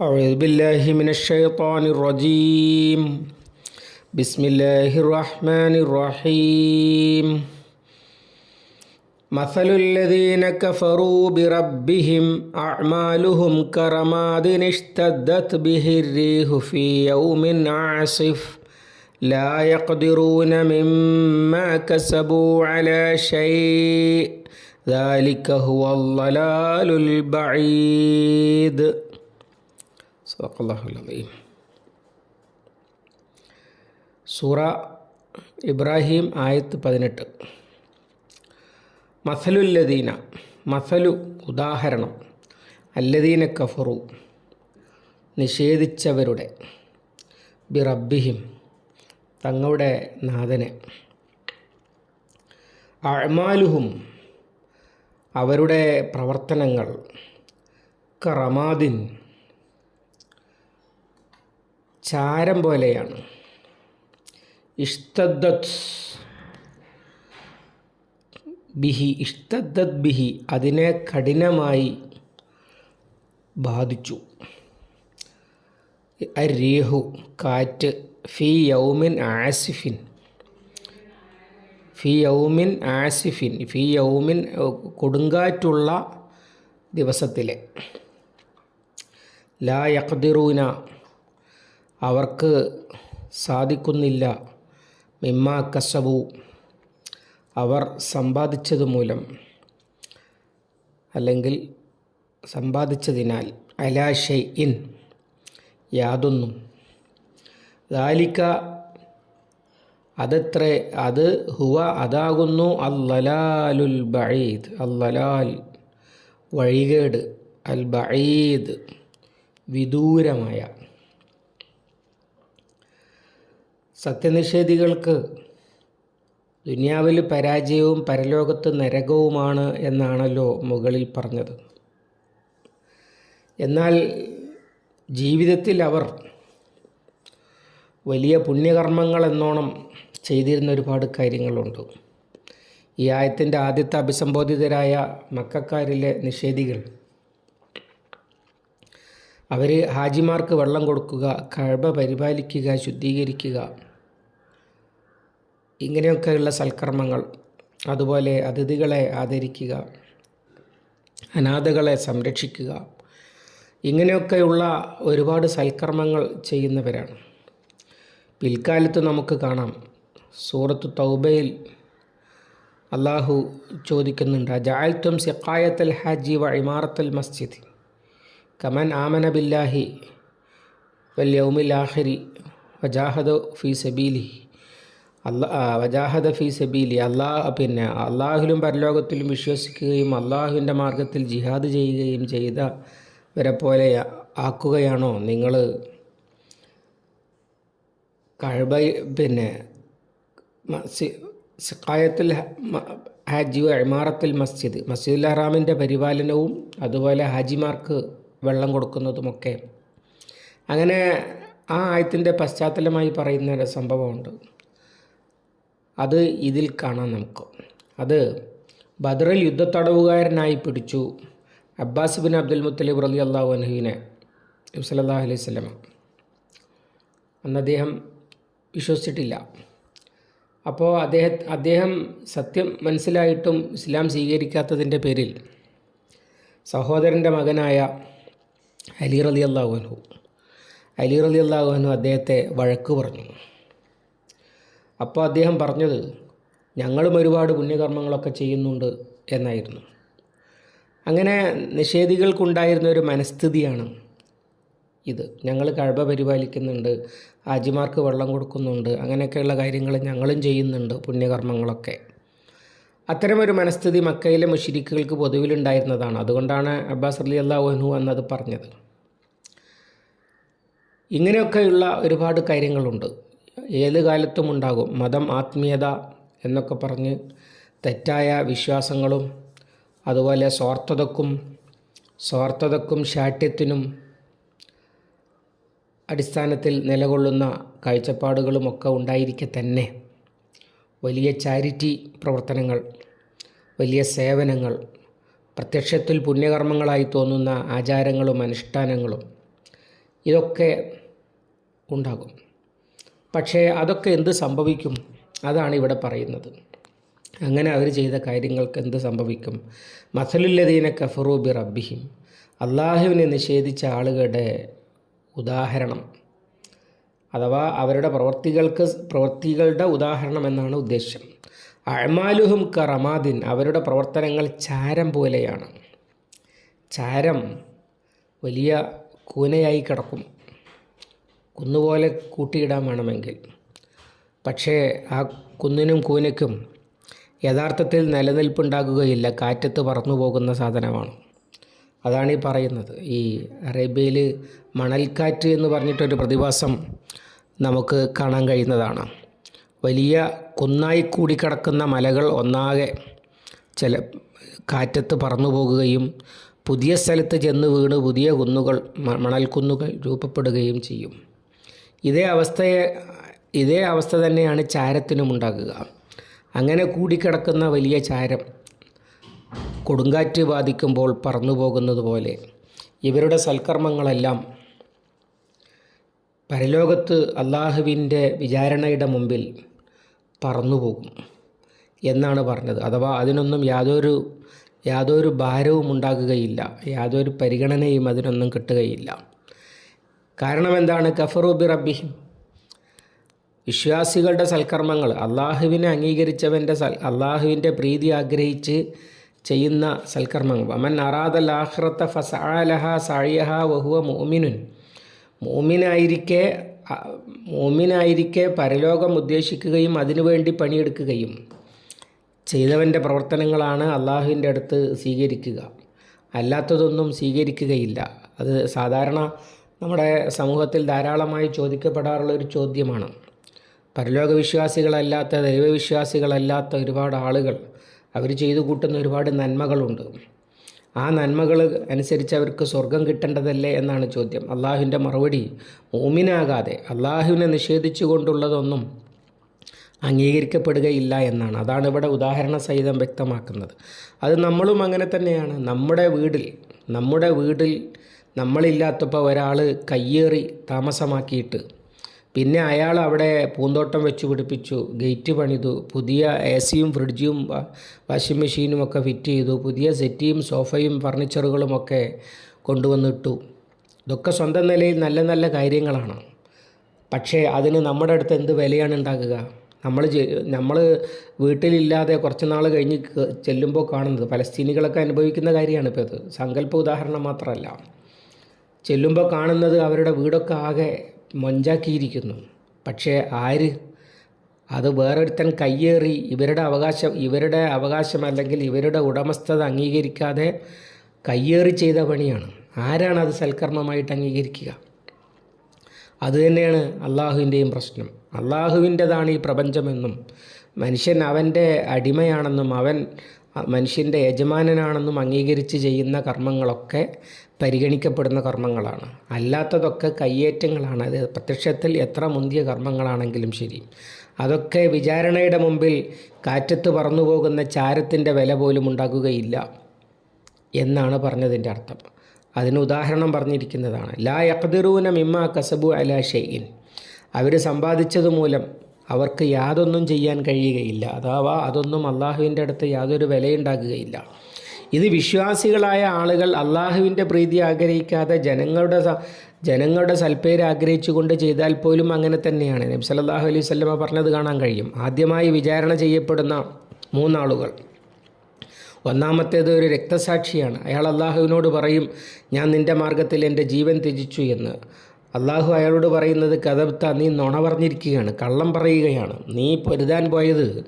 أعوذ بالله من الشيطان الرجيم. بسم الله الرحمن الرحيم. مثل الذين كفروا بربهم أعمالهم كرماد اشتدت به الريح في يوم عاصف. لا يقدرون مما كسبوا على شيء. ذلك هو الضلال البعيد. സദഖല്ലാഹുലീം സൂറ ഇബ്രാഹിം ആയത്ത് പതിനെട്ട്. മസലുല്ലദീന മസലു ഉദാഹരണം അല്ലദീന കഫറു നിഷേധിച്ചവരുടെ ബി റബ്ബിഹിം തങ്ങളുടെ നാഥനെ. അഴമാലുഹും അവരുടെ പ്രവർത്തനങ്ങൾ കറമാദിൻ ചാരം പോലെയാണ്. ഇഷ്ടദത് ബിഹി ഇഷ്ടദത് ബിഹി അതിനെ കഠിനമായി ബാധിച്ചു. അരീഹു കാറ്റ് ഫി യൗമിൻ ആസിഫിൻ. ഫി യൗമിൻ ആസിഫിൻ ഫി യൗമിൻ കൊടുങ്കാറ്റുള്ള ദിവസത്തിലെ. ലാ യഖ്ദിറൂന അവർക്ക് സാധിക്കുന്നില്ല. മിമ്മാ കസബു. അവർ സമ്പാദിച്ചത് മൂലം. അല്ലെങ്കിൽ സമ്പാദിച്ചതിനാൽ അലാഷെ ഇൻ യാതൊന്നും. ദാലിക്ക അതത്ര അത് ഹുവ അതാകുന്നു അല്ലലാലുൽ ബഈദ്. അല്ലലാൽ വഴികേട് അൽ ബഈദ് വിദൂരമായ സത്യനിഷേധികൾക്ക് ദുനിയാവിൽ പരാജയവും പരലോകത്ത് നരകവുമാണ് എന്നാണല്ലോ മുകളിൽ പറഞ്ഞത്. എന്നാൽ ജീവിതത്തിൽ അവർ വലിയ പുണ്യകർമ്മങ്ങൾ എന്നോണം ചെയ്തിരുന്ന ഒരുപാട് കാര്യങ്ങളുണ്ട്. ഈ ആയത്തിന്റെ ആദ്യത്തെ അഭിസംബോധിതരായ മക്കാരിലെ നിഷേധികൾ അവർ ഹാജിമാർക്ക് വെള്ളം കൊടുക്കുക കഴബ പരിപാലിക്കുക ശുദ്ധീകരിക്കുക. ഇങ്ങനെയൊക്കെയുള്ള സൽക്കർമ്മങ്ങൾ. അതുപോലെ അതിഥികളെ ആദരിക്കുക അനാഥകളെ സംരക്ഷിക്കുക. ഇങ്ങനെയൊക്കെയുള്ള ഒരുപാട് സൽക്കർമ്മങ്ങൾ ചെയ്യുന്നവരാണ്. പിൽക്കാലത്ത് നമുക്ക് കാണാം. സൂറത്ത് തൗബയിൽ അള്ളാഹു ചോദിക്കുന്നുണ്ട് ജാൽത്തും സിക്കായത്തൽ ഹാജി വ ഇമാറത്തൽ മസ്ജിദ്. കമൻ ആമന ബില്ലാഹി ആഖിരി വജാഹദ് ഫി സബീലി. അല്ലാ വജാഹദ ഫി സബീലി. അള്ളാഹ് പിന്നെ അള്ളാഹുലും പരലോകത്തിലും വിശ്വസിക്കുകയും അള്ളാഹുവിന്റെ മാർഗത്തിൽ ജിഹാദ് ചെയ്യുകയും ചെയ്തവരെ പോലെ ആക്കുകയാണോ നിങ്ങൾ? കഴബ പിന്നെ സിക്കായത്തിൽ ഹാജി ഇമാറത്തിൽ മസ്ജിദ്. മസ്ജിദുൽ ഹറാമിന്റെ പരിപാലനവും അതുപോലെ ഹാജിമാർക്ക് കൊടുക്കുന്നതുമൊക്കെ. അങ്ങനെ ആ ആയത്തിന്റെ പശ്ചാത്തലമായി പറയുന്ന ഒരു സംഭവമുണ്ട്. അത് ഇതിൽ കാണാം നമുക്ക്. അത് ബദറിൽ യുദ്ധത്തടവുകാരനായി പിടിച്ചു അബ്ബാസ് ബിൻ അബ്ദുൽ മുത്തലിബ് റലി അള്ളാഹു അനഹുവിനെ സല്ലാ അലൈഹി സ്വലമ അന്ന് അദ്ദേഹം വിശ്വസിച്ചിട്ടില്ല. അപ്പോൾ അദ്ദേഹ അദ്ദേഹം സത്യം മനസ്സിലായിട്ടും ഇസ്ലാം സ്വീകരിക്കാത്തതിന്റെ പേരിൽ സഹോദരന്റെ മകനായ അലി റലി അള്ളാഹുനു അലി റലി അള്ളാഹുനു അദ്ദേഹത്തെ വഴക്ക് പറഞ്ഞു. അപ്പോൾ അദ്ദേഹം പറഞ്ഞത് ഞങ്ങളും ഒരുപാട് പുണ്യകർമ്മങ്ങളൊക്കെ ചെയ്യുന്നുണ്ട് എന്നായിരുന്നു. അങ്ങനെ നിഷേധികൾക്കുണ്ടായിരുന്ന ഒരു മനസ്ഥിതിയാണ് ഇത്. ഞങ്ങൾ കഴബ പരിപാലിക്കുന്നുണ്ട് ആജിമാർക്ക് വെള്ളം കൊടുക്കുന്നുണ്ട് അങ്ങനെയൊക്കെയുള്ള കാര്യങ്ങൾ ഞങ്ങളും ചെയ്യുന്നുണ്ട് പുണ്യകർമ്മങ്ങളൊക്കെ. അത്തരമൊരു മനസ്ഥിതി മക്കയിലെ മുഷിരിക്കുകൾക്ക് പൊതുവിലുണ്ടായിരുന്നതാണ്. അതുകൊണ്ടാണ് അബ്ബാസ് അലി അള്ളാഹുനു എന്നത് പറഞ്ഞത്. ഇങ്ങനെയൊക്കെയുള്ള ഒരുപാട് കാര്യങ്ങളുണ്ട്. ഏത് കാലത്തും ഉണ്ടാകും. മതം ആത്മീയത എന്നൊക്കെ പറഞ്ഞ് തെറ്റായ വിശ്വാസങ്ങളും അതുപോലെ സ്വാർത്ഥതക്കും സ്വാർത്ഥതക്കും ശാഠ്യത്തിനും അടിസ്ഥാനത്തിൽ നിലകൊള്ളുന്ന കാഴ്ചപ്പാടുകളുമൊക്കെ ഉണ്ടായിരിക്കെ തന്നെ. വലിയ ചാരിറ്റി പ്രവർത്തനങ്ങൾ വലിയ സേവനങ്ങൾ പ്രത്യക്ഷത്തിൽ പുണ്യകർമ്മങ്ങളായി തോന്നുന്ന ആചാരങ്ങളും അനുഷ്ഠാനങ്ങളും ഇതൊക്കെ ഉണ്ടാകും. പക്ഷേ അതൊക്കെ എന്ത് സംഭവിക്കും? അതാണ് ഇവിടെ പറയുന്നത്. അങ്ങനെ അവർ ചെയ്ത കാര്യങ്ങൾക്ക് എന്ത് സംഭവിക്കും? മസലുല്ലദീന കഫറൂബി റബ്ബിഹിം അള്ളാഹുവിനെ നിഷേധിച്ച ആളുകളുടെ ഉദാഹരണം അഥവാ അവരുടെ പ്രവർത്തികൾക്ക് പ്രവർത്തികളുടെ ഉദാഹരണം എന്നാണ് ഉദ്ദേശം. അഴമാലുഹും കറമാദിൻ അവരുടെ പ്രവർത്തനങ്ങൾ ചാരം പോലെയാണ്. ചാരം വലിയ കൂനയായി കിടക്കും. കുന്നുപോലെ കൂട്ടിയിടാൻ വേണമെങ്കിൽ. പക്ഷേ ആ കുന്നിനും കൂനയ്ക്കും യഥാർത്ഥത്തിൽ നിലനിൽപ്പുണ്ടാകുകയില്ല. കാറ്റത്ത് പറന്നു പോകുന്ന സാധനമാണ്. അതാണ് ഈ പറയുന്നത്. ഈ അറേബ്യയിൽ മണൽക്കാറ്റ് എന്ന് പറഞ്ഞിട്ടൊരു പ്രതിഭാസം നമുക്ക് കാണാൻ കഴിയുന്നതാണ്. വലിയ കുന്നായി കൂടിക്കിടക്കുന്ന മലകൾ ഒന്നാകെ ചില കാറ്റത്ത് പറന്നു പോകുകയും പുതിയ സ്ഥലത്ത് ചെന്ന് വീണ് പുതിയ കുന്നുകൾ മണൽക്കുന്നുകൾ രൂപപ്പെടുകയും ചെയ്യും. ഇതേ അവസ്ഥയെ ഇതേ അവസ്ഥ തന്നെയാണ് ചാരത്തിനും ഉണ്ടാകുക അങ്ങനെ കൂടിക്കിടക്കുന്ന വലിയ ചാരം കൊടുങ്കാറ്റ് ബാധിക്കുമ്പോൾ പറന്നു പോകുന്നത് പോലെ ഇവരുടെ സൽക്കർമ്മങ്ങളെല്ലാം പരലോകത്ത് അള്ളാഹുവിന്റെ വിചാരണയുടെ മുമ്പിൽ പറന്നുപോകും എന്നാണ് പറഞ്ഞത്. അഥവാ അതിനൊന്നും യാതൊരു യാതൊരു ഭാരവും ഉണ്ടാകുകയില്ല. യാതൊരു പരിഗണനയും അതിനൊന്നും കിട്ടുകയില്ല. കാരണം എന്താണ്? കഫറുബി റബ്ബിഹിം. വിശ്വാസികളുടെ സൽക്കർമ്മങ്ങൾ. അള്ളാഹുവിനെ അംഗീകരിച്ചവന്റെ സൽ അള്ളാഹുവിന്റെ പ്രീതി ആഗ്രഹിച്ച് ചെയ്യുന്ന സൽക്കർമ്മങ്ങൾ. വമൻ അറാദൽ ആഹ്റത്ത ഫസാലഹ സാഴിയഹ വഹുവ മോമിനുൻ മോമിനായിരിക്കെ മോമിനായിരിക്കെ പരലോകം ഉദ്ദേശിക്കുകയും അതിനുവേണ്ടി പണിയെടുക്കുകയും ചെയ്തവന്റെ പ്രവർത്തനങ്ങളാണ് അള്ളാഹുവിന്റെ അടുത്ത് സ്വീകരിക്കുക. അല്ലാത്തതൊന്നും സ്വീകരിക്കുകയില്ല. അത് സാധാരണ നമ്മുടെ സമൂഹത്തിൽ ധാരാളമായി ചോദിക്കപ്പെടാറുള്ള ഒരു ചോദ്യമാണ്. പരലോക വിശ്വാസികളല്ലാത്ത ദൈവവിശ്വാസികളല്ലാത്ത ഒരുപാട് ആളുകൾ അവർ ചെയ്തു കൂട്ടുന്ന ഒരുപാട് നന്മകളുണ്ട്. ആ നന്മകൾ അനുസരിച്ച് അവർക്ക് സ്വർഗം കിട്ടേണ്ടതല്ലേ എന്നാണ് ചോദ്യം. അള്ളാഹുവിന്റെ മറുപടി മൂമിനാകാതെ അള്ളാഹുവിനെ നിഷേധിച്ചു കൊണ്ടുള്ളതൊന്നും അംഗീകരിക്കപ്പെടുകയില്ല എന്നാണ്. അതാണ് ഇവിടെ ഉദാഹരണ സഹിതം വ്യക്തമാക്കുന്നത്. അത് നമ്മളും അങ്ങനെ തന്നെയാണ്. നമ്മുടെ വീടിൽ നമ്മുടെ വീട്ടിൽ നമ്മളില്ലാത്തപ്പോൾ ഒരാൾ കയ്യേറി താമസമാക്കിയിട്ട് പിന്നെ അയാൾ അവിടെ പൂന്തോട്ടം വെച്ച് പിടിപ്പിച്ചു. ഗേറ്റ് പണിതു. പുതിയ എ സിയും ഫ്രിഡ്ജും വാഷിംഗ് മെഷീനും ഒക്കെ ഫിറ്റ് ചെയ്തു. പുതിയ സെറ്റിയും സോഫയും ഫർണിച്ചറുകളുമൊക്കെ കൊണ്ടുവന്നിട്ടു. ഇതൊക്കെ സ്വന്തം നിലയിൽ നല്ല നല്ല കാര്യങ്ങളാണ്. പക്ഷേ അതിന് നമ്മുടെ അടുത്ത് എന്ത് വിലയാണ് ഉണ്ടാക്കുക നമ്മൾ നമ്മൾ വീട്ടിലില്ലാതെ കുറച്ച് നാൾ കഴിഞ്ഞ് ചെല്ലുമ്പോൾ കാണുന്നത് പലസ്തീനികളൊക്കെ അനുഭവിക്കുന്ന കാര്യമാണ് ഇപ്പോൾ ഇത്. സങ്കല്പ ഉദാഹരണം മാത്രമല്ല. ചെല്ലുമ്പോൾ കാണുന്നത് അവരുടെ വീടൊക്കെ ആകെ മൊഞ്ചാക്കിയിരിക്കുന്നു. പക്ഷേ ആര്? അത് വേറൊരുത്തൻ കയ്യേറി ഇവരുടെ അവകാശം ഇവരുടെ അവകാശം അല്ലെങ്കിൽ ഇവരുടെ ഉടമസ്ഥത അംഗീകരിക്കാതെ കയ്യേറി ചെയ്ത പണിയാണ്. ആരാണ് അത് സൽക്കർമ്മമായിട്ട് അംഗീകരിക്കുക? അതുതന്നെയാണ് അള്ളാഹുവിന്റെയും പ്രശ്നം. അള്ളാഹുവിന്റെതാണ് ഈ പ്രപഞ്ചമെന്നും മനുഷ്യൻ അവന്റെ അടിമയാണെന്നും അവൻ മനുഷ്യന്റെ യജമാനനാണെന്നും അംഗീകരിച്ച് ചെയ്യുന്ന കർമ്മങ്ങളൊക്കെ പരിഗണിക്കപ്പെടുന്ന കർമ്മങ്ങളാണ്. അല്ലാത്തതൊക്കെ കയ്യേറ്റങ്ങളാണ്. അത് പ്രത്യക്ഷത്തിൽ എത്ര മുന്തിയ കർമ്മങ്ങളാണെങ്കിലും ശരി. അതൊക്കെ വിചാരണയുടെ മുമ്പിൽ കാറ്റത്ത് പറന്നു പോകുന്ന ചാരത്തിന്റെ വില പോലും ഉണ്ടാകുകയില്ല എന്നാണ് പറഞ്ഞതിന്റെ അർത്ഥം. അതിന് ഉദാഹരണം പറഞ്ഞിരിക്കുന്നതാണ്. ലാ യഖ്ദിറൂന മിമ്മ കസബു അല ഷെയ്ൻ അവർ സമ്പാദിച്ചത് മൂലം അവർക്ക് യാതൊന്നും ചെയ്യാൻ കഴിയുകയില്ല. അഥവാ അതൊന്നും അള്ളാഹുവിന്റെ അടുത്ത് യാതൊരു വിലയുണ്ടാകുകയില്ല. ഇത് വിശ്വാസികളായ ആളുകൾ അള്ളാഹുവിന്റെ പ്രീതി ആഗ്രഹിക്കാതെ ജനങ്ങളുടെ ജനങ്ങളുടെ സൽപ്പേര് ആഗ്രഹിച്ചുകൊണ്ട് ചെയ്താൽ പോലും അങ്ങനെ തന്നെയാണ്. നബി സല്ലല്ലാഹു അലൈഹി വസല്ലമ പറഞ്ഞത് കാണാൻ കഴിയും. ആദ്യമായി വിചാരണ ചെയ്യപ്പെടുന്ന മൂന്നാളുകൾ. ഒന്നാമത്തേത് ഒരു രക്തസാക്ഷിയാണ്. അയാൾ അള്ളാഹുവിനോട് പറയും ഞാൻ നിന്റെ മാർഗത്തിൽ എന്റെ ജീവൻ ത്യജിച്ചു എന്ന്. അള്ളാഹു അയാളോട് പറയുന്നത് കഥബ്ത്ത നീ നുണ പറഞ്ഞിരിക്കുകയാണ് കള്ളം പറയുകയാണ്. നീ പൊരുതാൻ പോയത്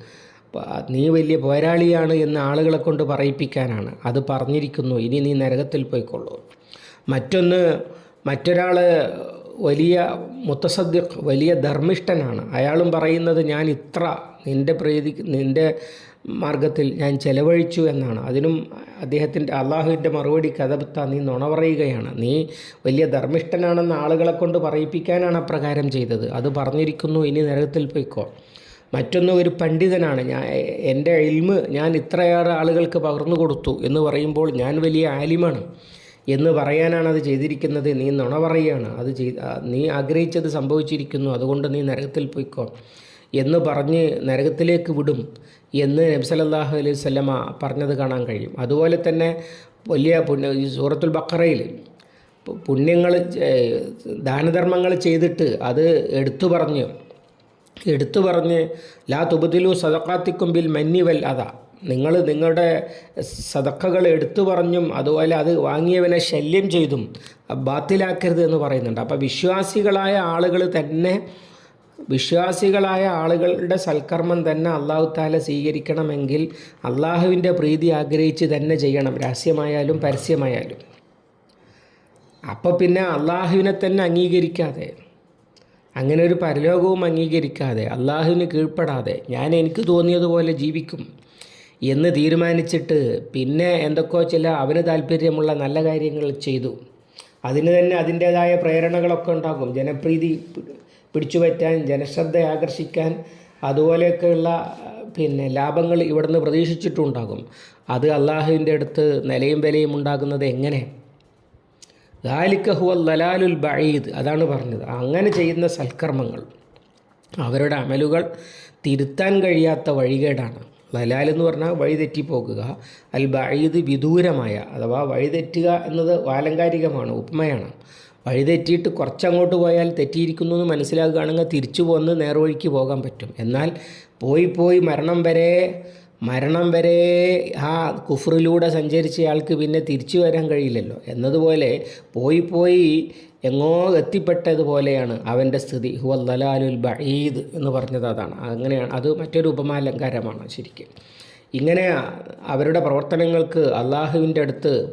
നീ വലിയ പോരാളിയാണ് എന്ന് ആളുകളെ കൊണ്ട് പറയിപ്പിക്കാനാണ്. അത് പറഞ്ഞിരിക്കുന്നു. ഇനി നീ നരകത്തിൽ പോയിക്കൊള്ളൂ. മറ്റൊന്ന് മറ്റൊരാൾ വലിയ മുത്തസദ്യ വലിയ ധർമ്മിഷ്ഠനാണ്. അയാളും പറയുന്നത് ഞാൻ ഇത്ര നിന്റെ പ്രീതി നിന്റെ മാർഗത്തിൽ ഞാൻ ചെലവഴിച്ചു എന്നാണ്. അതിനും അദ്ദേഹത്തിന്റെ അള്ളാഹുവിന്റെ മറുപടി കഥപത്ത നീ നുണ പറയുകയാണ്. നീ വലിയ ധർമ്മിഷ്ഠനാണെന്ന് ആളുകളെ കൊണ്ട് പറയിപ്പിക്കാനാണ് അപ്രകാരം ചെയ്തത്. അത് പറഞ്ഞിരിക്കുന്നു. ഇനി നരകത്തിൽ പോയിക്കോ. മറ്റൊന്ന് ഒരു പണ്ഡിതനാണ്. ഞാൻ എന്റെ ഇൽമ് ഞാൻ ഇത്രയേറെ ആളുകൾക്ക് പകർന്നു കൊടുത്തു എന്ന് പറയുമ്പോൾ ഞാൻ വലിയ ആലിമാണ്. എന്ന് പറയാനാണ് അത് ചെയ്തിരിക്കുന്നത്. നീ നുണ പറയുകയാണ്. അത് ചെയ് നീ ആഗ്രഹിച്ചത് സംഭവിച്ചിരിക്കുന്നു. അതുകൊണ്ട് നീ നരകത്തിൽ പോയിക്കോ എന്ന് പറഞ്ഞ് നരകത്തിലേക്ക് വിടും എന്ന് നബ്സലല്ലാഹു അലൈഹി സ്വലമ പറഞ്ഞത് കാണാൻ കഴിയും. അതുപോലെ തന്നെ വലിയ പുണ്യ സൂറത്തുൽ ബക്കറയിൽ പുണ്യങ്ങൾ ദാനധർമ്മങ്ങൾ ചെയ്തിട്ട് അത് എടുത്തു പറഞ്ഞ് എടുത്തു പറഞ്ഞ് ലാ തുബുദിലു സദക്കാത്തിക്കും ബിൽ മന്നിവൽ അതാ നിങ്ങൾ നിങ്ങളുടെ സദക്കകൾ എടുത്തു പറഞ്ഞും അതുപോലെ അത് വാങ്ങിയവനെ ശല്യം ചെയ്തും ബാത്തിലാക്കരുത് എന്ന് പറയുന്നുണ്ട്. അപ്പോൾ വിശ്വാസികളായ ആളുകൾ തന്നെ വിശ്വാസികളായ ആളുകളുടെ സൽക്കർമ്മം തന്നെ അള്ളാഹു താല സ്വീകരിക്കണമെങ്കിൽ അള്ളാഹുവിന്റെ പ്രീതി ആഗ്രഹിച്ച് തന്നെ ചെയ്യണം രഹസ്യമായാലും പരസ്യമായാലും. അപ്പോൾ പിന്നെ അള്ളാഹുവിനെ തന്നെ അംഗീകരിക്കാതെ അങ്ങനെ ഒരു പരലോകവും അംഗീകരിക്കാതെ അള്ളാഹുവിന് കീഴ്പ്പെടാതെ ഞാൻ എനിക്ക് തോന്നിയതുപോലെ ജീവിക്കും എന്ന് തീരുമാനിച്ചിട്ട് പിന്നെ എന്തൊക്കെയോ ചില അവന് താല്പര്യമുള്ള നല്ല കാര്യങ്ങൾ ചെയ്തു. അതിന് തന്നെ അതിന്റേതായ പ്രേരണകളൊക്കെ ഉണ്ടാകും. ജനപ്രീതി പിടിച്ചു പറ്റാൻ ജനശ്രദ്ധ ആകർഷിക്കാൻ അതുപോലെയൊക്കെയുള്ള പിന്നെ ലാഭങ്ങൾ ഇവിടുന്ന് പ്രതീക്ഷിച്ചിട്ടുണ്ടാകും. അത് അള്ളാഹുവിന്റെ അടുത്ത് നിലയും വിലയും ഉണ്ടാകുന്നത് എങ്ങനെ? ദാലിക്കഹുവൽ ലലാലുൽ ബഴീദ് അതാണ് പറഞ്ഞത്. അങ്ങനെ ചെയ്യുന്ന സൽക്കർമ്മങ്ങൾ അവരുടെ അമലുകൾ തിരുത്താൻ കഴിയാത്ത വഴികേടാണ്. ലലാൽ എന്ന് പറഞ്ഞാൽ വഴിതെറ്റിപ്പോകുക അൽ ബഴീദ് വിദൂരമായ അഥവാ വഴിതെറ്റുക എന്നത് വാലങ്കാരികമാണ് ഉപമയാണ്. വഴിതെറ്റിയിട്ട് കുറച്ചങ്ങോട്ട് പോയാൽ തെറ്റിയിരിക്കുന്നു എന്ന് മനസ്സിലാക്കുകയാണെങ്കിൽ തിരിച്ചു പോകുന്നത് നേർവഴിക്ക് പോകാൻ പറ്റും. എന്നാൽ പോയി പോയി മരണം വരെ മരണം വരെ ആ കുഫറിലൂടെ സഞ്ചരിച്ചയാൾക്ക് പിന്നെ തിരിച്ചു വരാൻ കഴിയില്ലല്ലോ. എന്നതുപോലെ പോയി പോയി എങ്ങോ എത്തിപ്പെട്ടതുപോലെയാണ് അവന്റെ സ്ഥിതി. ഹുവൽ ദലാലുൽ ബഈദ് എന്ന് പറഞ്ഞത് അതാണ്. അങ്ങനെയാണ്. അത് മറ്റൊരു ഉപമാലങ്കാരമാണ് ശരിക്കും. ഇങ്ങനെ അവരുടെ പ്രവർത്തനങ്ങൾക്ക് അള്ളാഹുവിന്റെ അടുത്ത്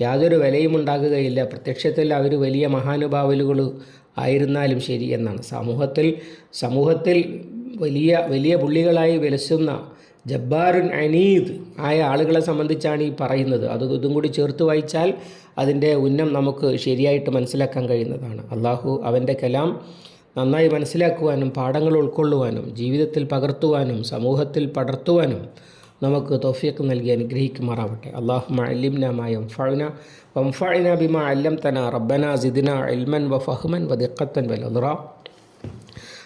യാതൊരു വിലയും ഉണ്ടാകുകയില്ല. പ്രത്യക്ഷത്തിൽ അവർ വലിയ മഹാനുഭാവലുകൾ ആയിരുന്നാലും ശരി എന്നാണ്. സമൂഹത്തിൽ സമൂഹത്തിൽ വലിയ വലിയ പുള്ളികളായി വിലസുന്ന ജബ്ബാറുൻ അനീദ് ആയ ആളുകളെ സംബന്ധിച്ചാണ് ഈ പറയുന്നത്. അത് ഇതും കൂടി ചേർത്ത് വായിച്ചാൽ അതിന്റെ ഉന്നം നമുക്ക് ശരിയായിട്ട് മനസ്സിലാക്കാൻ കഴിയുന്നതാണ്. അള്ളാഹു അവന്റെ കലാം നന്നായി മനസ്സിലാക്കുവാനും പാഠങ്ങൾ ഉൾക്കൊള്ളുവാനും ജീവിതത്തിൽ പകർത്തുവാനും സമൂഹത്തിൽ പടർത്തുവാനും നമുക്ക് തോഫിയക്ക് നൽകി അനുഗ്രഹിക്കുമാറാവട്ടെ. അള്ളാഹു അലിംന മായം ഫഴന വംഫഴന ബിമ അല്ലം തന റബ്ബന സിദിന ഇൽമൻ വ ഫഹ്മൻ വ ദിഖത്തൻ വലുറ